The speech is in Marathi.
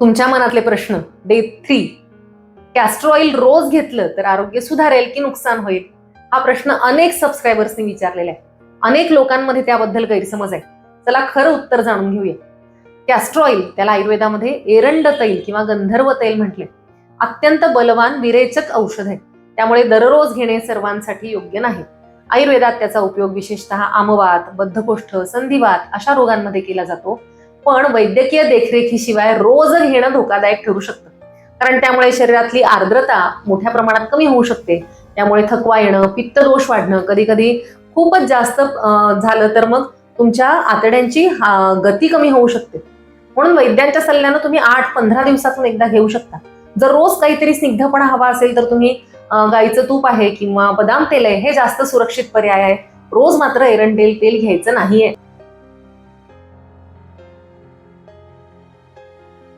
तुमच्या मनातले प्रश्न डे थ्री कॅस्टर ऑइल रोज घेतलं तर आरोग्य सुधारेल की नुकसान होईल? हा प्रश्न अनेक सबस्क्रायबर्सनी विचारलेला आहे. अनेक लोकांमध्ये त्याबद्दल गैरसमज आहे. चला खरं उत्तर जाणून घेऊया. कॅस्टर ऑइल त्याला आयुर्वेदामध्ये एरंड तैल किंवा गंधर्व तैल म्हटले. अत्यंत बलवान विरेचक औषध आहे. त्यामुळे दररोज घेणे सर्वांसाठी योग्य नाही. आयुर्वेदात त्याचा उपयोग विशेषतः आमवात बद्धकोष्ठ संधिवात अशा रोगांमध्ये केला जातो. पण वैद्यकीय देखरेखीशिवाय रोज घेणं धोकादायक ठरू शकतं. कारण त्यामुळे शरीरातली आर्द्रता मोठ्या प्रमाणात कमी होऊ शकते. त्यामुळे थकवा येणं पित्तदोष वाढणं कधी कधी खूपच जास्त झालं तर मग तुमच्या आतड्यांची गती कमी होऊ शकते. म्हणून वैद्यांच्या सल्ल्यानं तुम्ही आठ पंधरा दिवसातून एकदा घेऊ शकता. जर रोज काहीतरी स्निग्धपणा हवा असेल तर तुम्ही गाईचं तूप आहे किंवा बदाम तेल आहे हे जास्त सुरक्षित पर्याय आहे. रोज मात्र एरंडेल तेल घ्यायचं नाहीये.